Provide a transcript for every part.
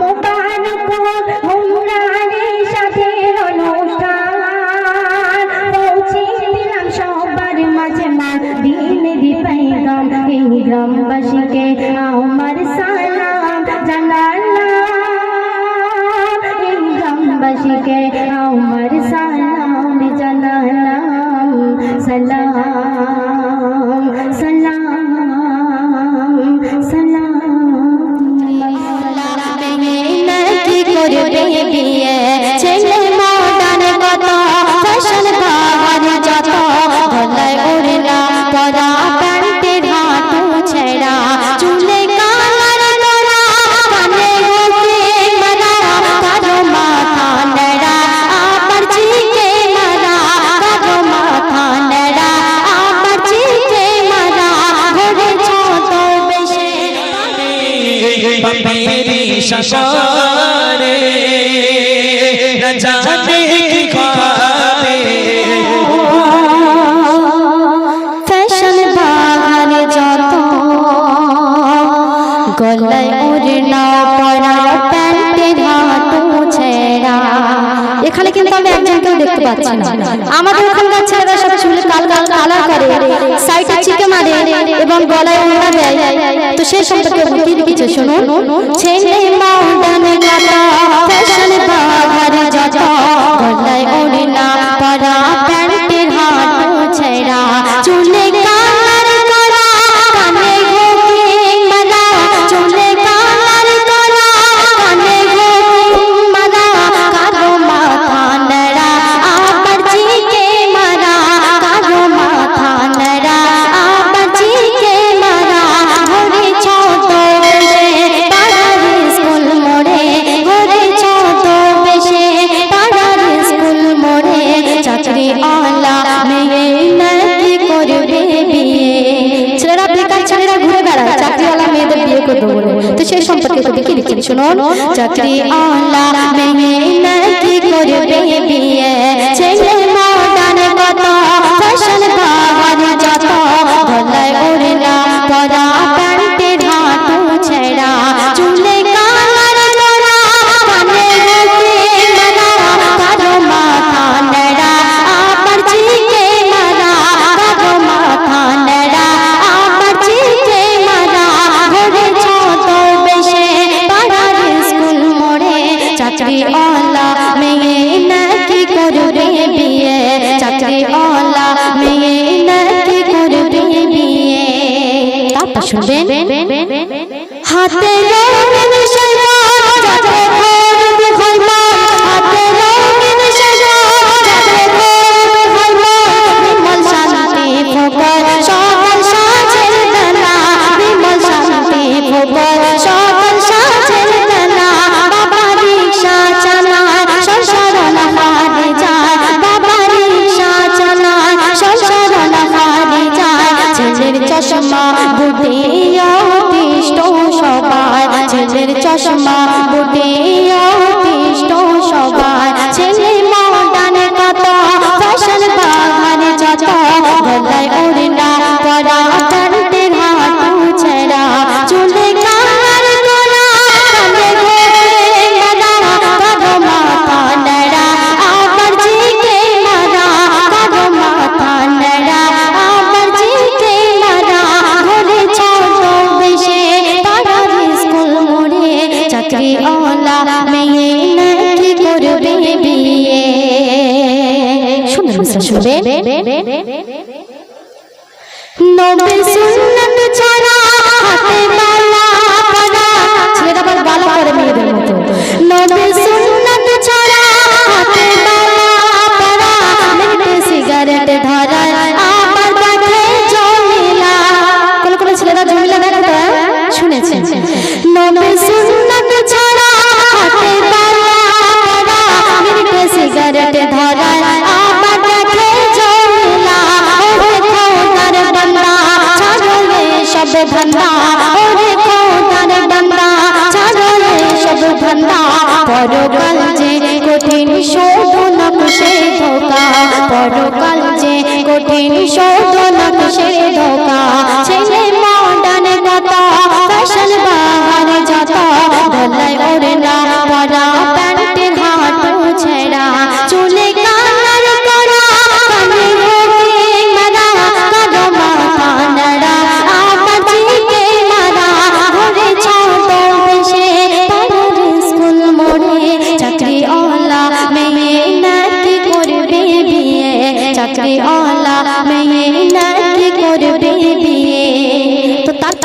মোটা इशारे न जाने की ফ্যাশন বাহারে যত গলায় উড়না পরার প্যান্টে হাতু ছেড়া এখানে কিন্তু আমি একজনকেও দেখতে পাচ্ছি না। আমাদের ওখানকার ছেলেরা সব চুল কাল কাল কালার করে, সাইডে চিকে মারে এবং গলায় উড়না দেয়। তো সে সম্পর্কে কিছু শুনুন সব ধান্দা, ওরে খোদার বান্দা ছাড়ো সব ধান্দা। পরকাল যে কঠিন শোধন সে ধোকা, পরকাল যে কঠিন শোধন সে ধোকা।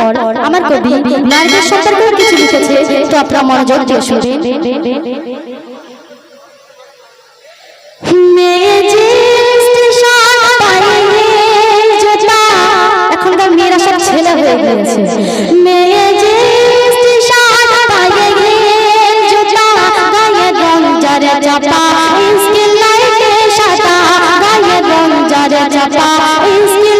পর আমার কবি নারীদের সম্পর্কে কিছু লিখেছে তো আপনারা মনোযোগ দিয়ে শুনুন। এখনকার মেয়েরা ইস্কিল লাইটে সাদা, গায়ে রং যারা চাপা ইস্কিল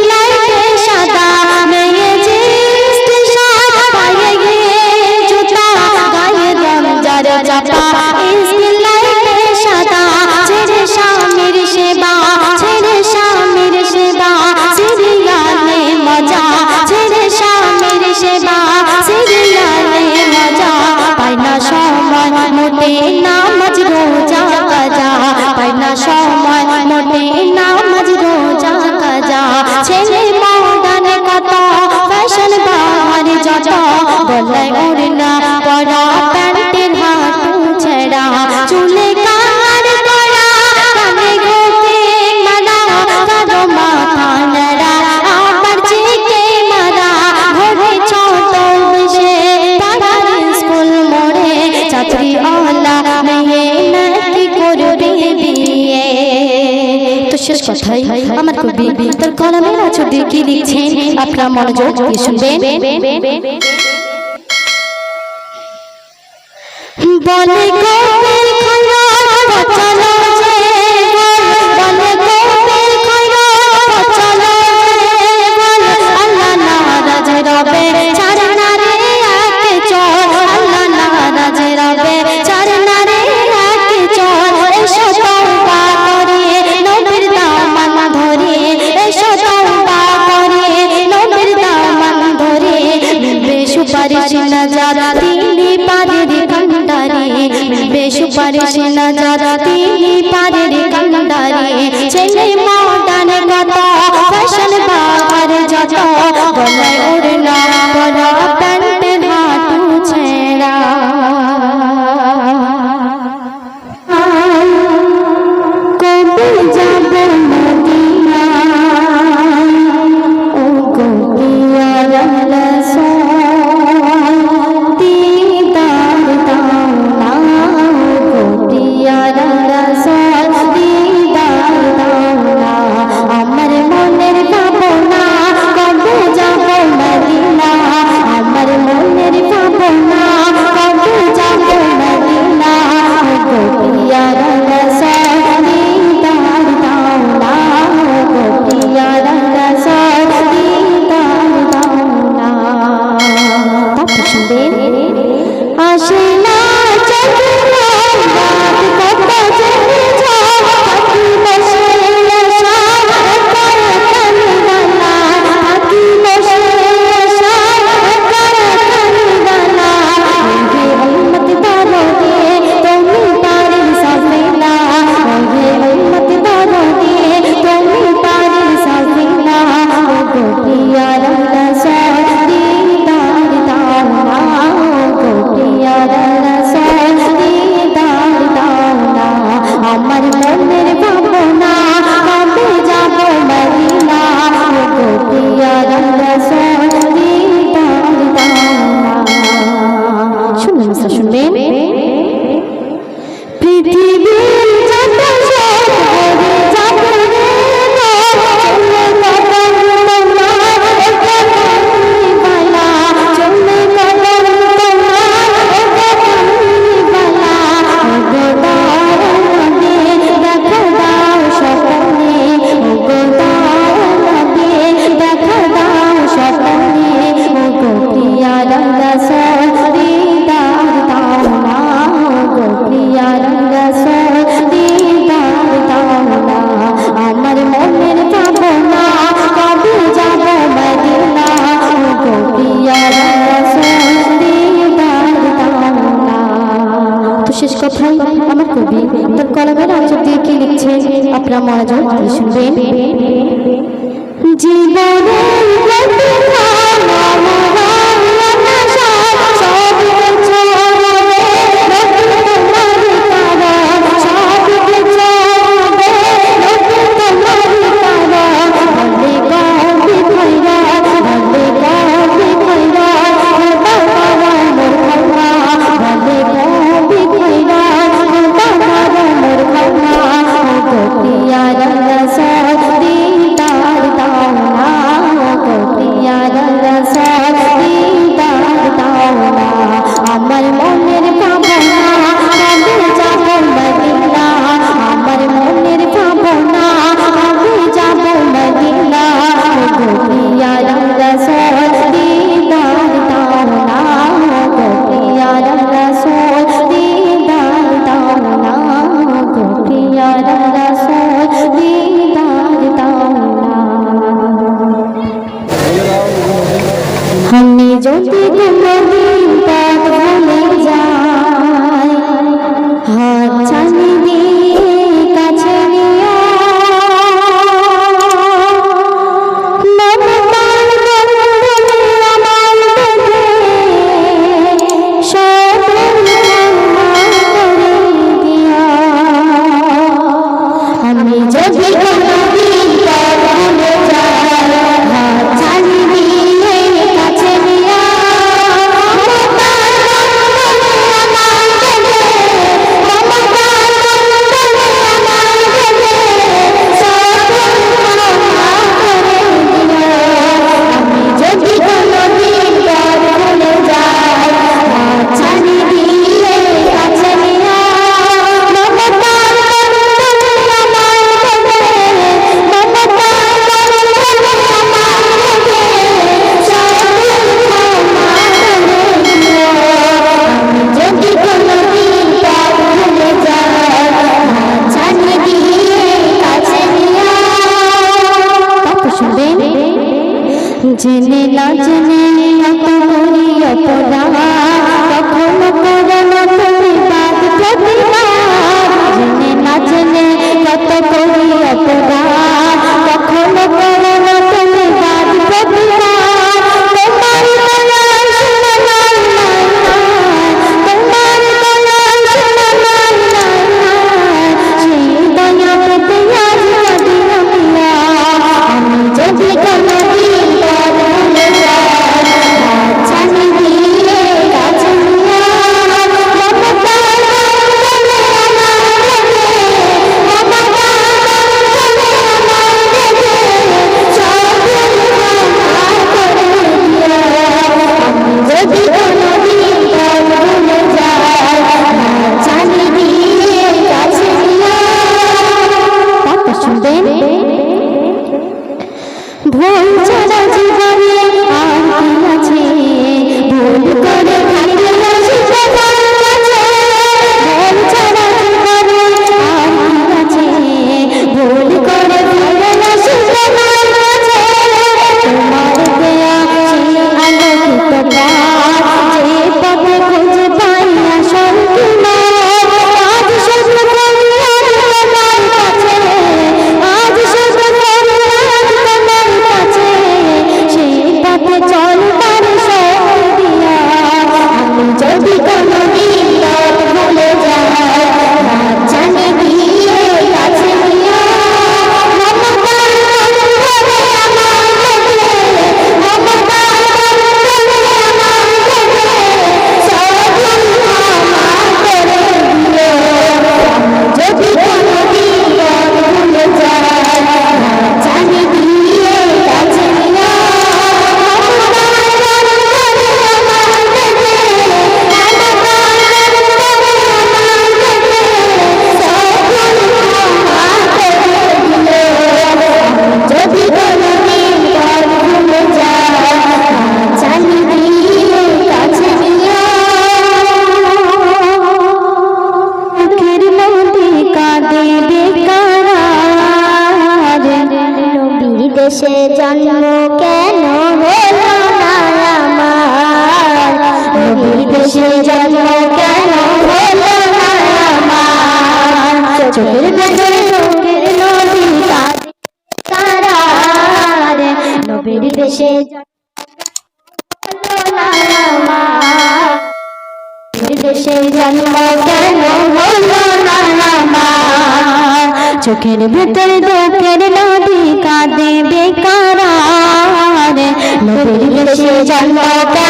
কি লিখছেন? আপনার মনোযোগ শুনবেন। বলে পারে সেনা যারা তিনি পারে কান্দারে। ছেলে মডান কত ফ্যাশন বাহার যত গলায় কবি তার কলমের আচর দিয়ে কি লিখছে? আপনারা মনোযোগ শুনবেন। জীবনের যদি জেনে না জেনে এত করি অপরাধ। কখনো করোনা প্রতিবাদ প্রতিবাদ জেনে না জেনে কত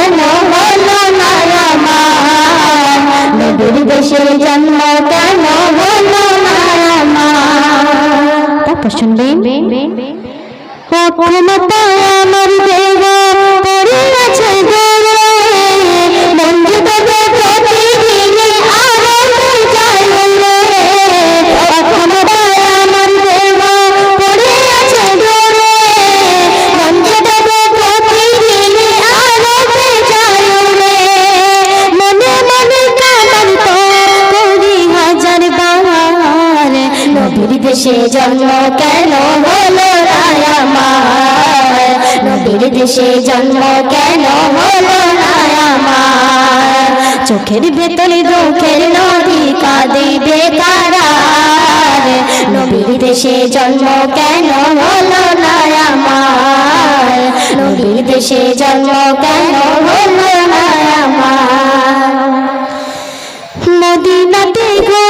কেন হলো না আমার নবীর দেশে জন্ম কেন হলো না আমার তারপর শুনবেন পড়ে আছে গড়ে দেশে জন্ম কেন হলো আমার? নবীর দেশে জন্ম কেন হলো আমার? চোখের ভেতরে দুঃখের নদী কাঁদে বেকার নবীর দেশে জন্ম কেন হলো আমার? নবীর দেশে জন্ম কেন হলো আমার? মদিনাতে ঘুরে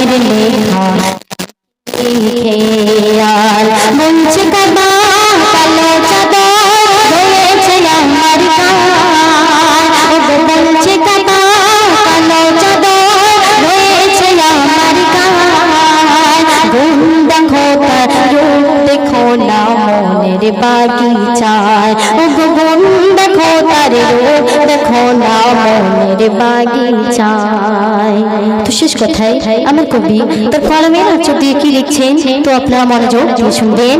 কোরআনের লেখা আমার কবি তার কলমের আচর দিয়ে কি লিখছেন তো আপনারা মনোযোগ শুনবেন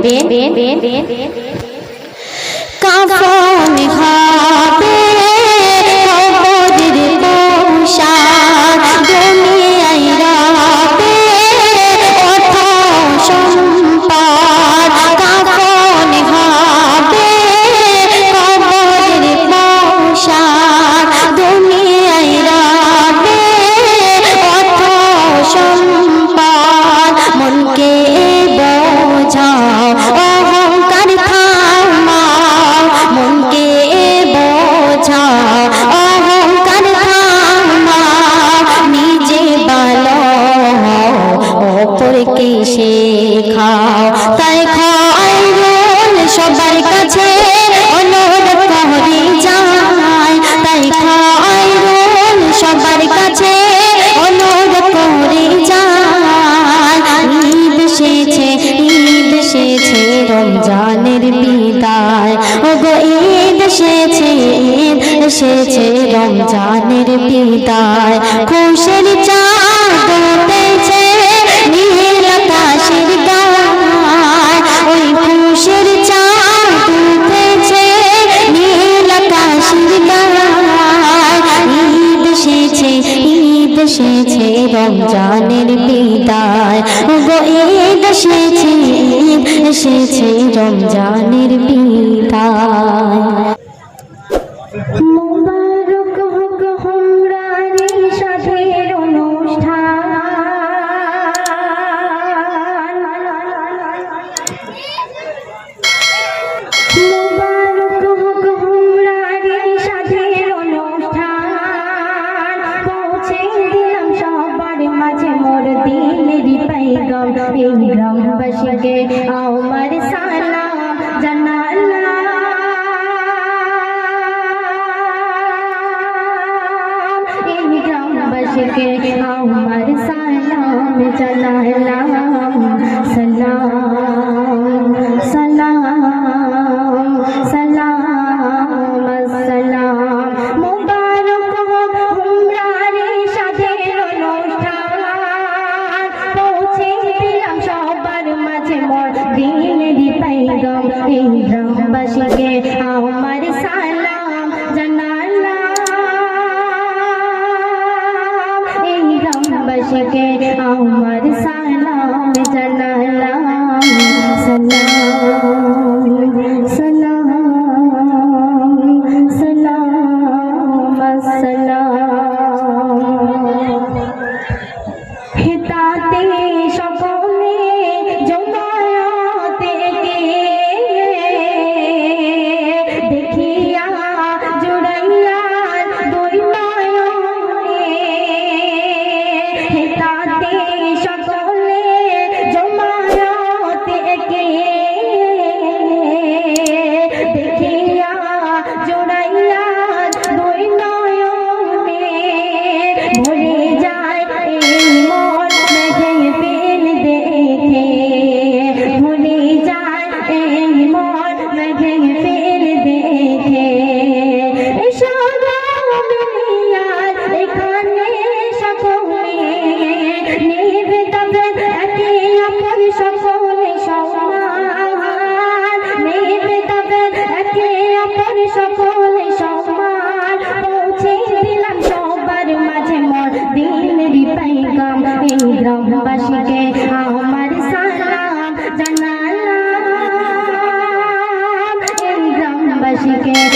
এসেছে রমজানের পিতায় ওগো ঈদ এসেছে ঈদ এসেছে রমজানের পিতায় খুশের চাঁদ এসেছে রমজানের বিদায়। গো ঈদ এসেছে এসেছে রমজানের বিদায়। আপনাকে